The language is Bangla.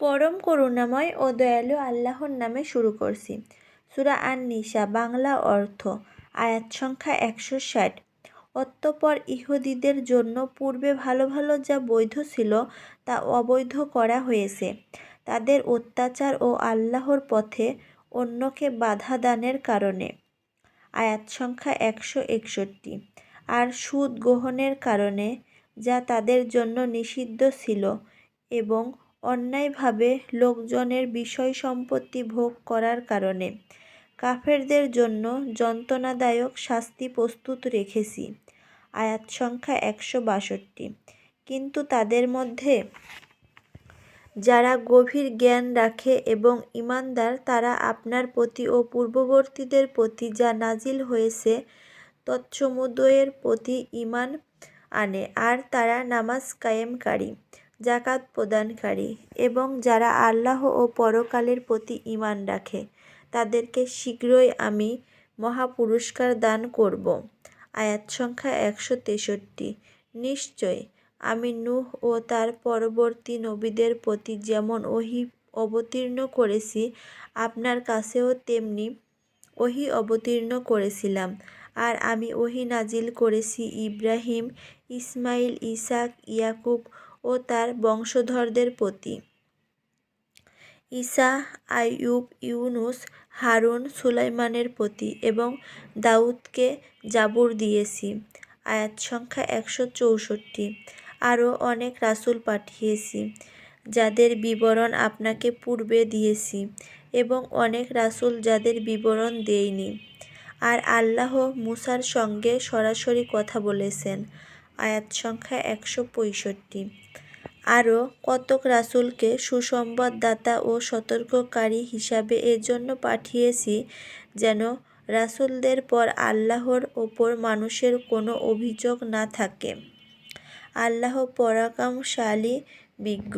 পরম করুণাময় ও দয়ালু আল্লাহর নামে শুরু করছি। সুরা আন নিসা বাংলা অর্থ, আয়াত সংখ্যা একশো ষাট। অতঃপর ইহুদিদের জন্য পূর্বে ভালো ভালো যা বৈধ ছিল তা অবৈধ করা হয়েছে। তাদের অত্যাচার ও আল্লাহর পথে অন্যকে বাধা দানের কারণে। আয়াত সংখ্যা একশো একষট্টি। আর সুদ গ্রহণের কারণে যা তাদের জন্য নিষিদ্ধ ছিল এবং অন্যায়ভাবে লোকজনের বিষয় সম্পত্তি ভোগ করার কারণে। কাফেরদের জন্য যন্ত্রণাদায়ক শাস্তি প্রস্তুত রেখেছি। আয়াত সংখ্যা একশো বাষট্টি। কিন্তু তাদের মধ্যে যারা গভীর জ্ঞান রাখে এবং ইমানদার, তারা আপনার প্রতি ও পূর্ববর্তীদের প্রতি যা নাজিল হয়েছে তৎসমুদয়ের প্রতি ইমান আনে, আর তারা নামাজ কায়েমকারী। জাকাত প্রদানকারী এবং যারা আল্লাহ ও পরকালের প্রতি ইমান রাখে, তাদেরকে শীঘ্রই আমি মহাপুরস্কার দান করব। আয়াত সংখ্যা একশো তেষট্টি। নিশ্চয়, আমি নূহ ও তার পরবর্তী নবীদের প্রতি যেমন ওহি অবতীর্ণ করেছি, আপনার কাছেও তেমনি ওহি অবতীর্ণ করেছিলাম। আর আমি ওহি নাজিল করেছি ইব্রাহিম, ইসমাইল, ইসাক, ইয়াকুব ও তার বংশধরদের প্রতি। ঈসা, আইয়ুব, ইউনুস, হারুন, সুলাইমানের প্রতি এবং দাউদকে জাবুর দিয়েছি। আয়াত সংখ্যা একশো চৌষট্টি। আরও অনেক রাসুল পাঠিয়েছি, যাদের বিবরণ আপনাকে পূর্বে দিয়েছি এবং অনেক রাসুল যাদের বিবরণ দেইনি। আর আল্লাহ মুসার সঙ্গে সরাসরি কথা বলেছেন। আয়াত সংখ্যা একশো পঁয়ষট্টি। আরও, কতক রাসুলকে সুসংবাদদাতা ও সতর্ককারী হিসাবে এজন্য পাঠিয়েছি যেন রাসুলদের পর আল্লাহর ওপর মানুষের কোনো অভিযোগ না থাকে। আল্লাহ পরাকামশালী বিজ্ঞ।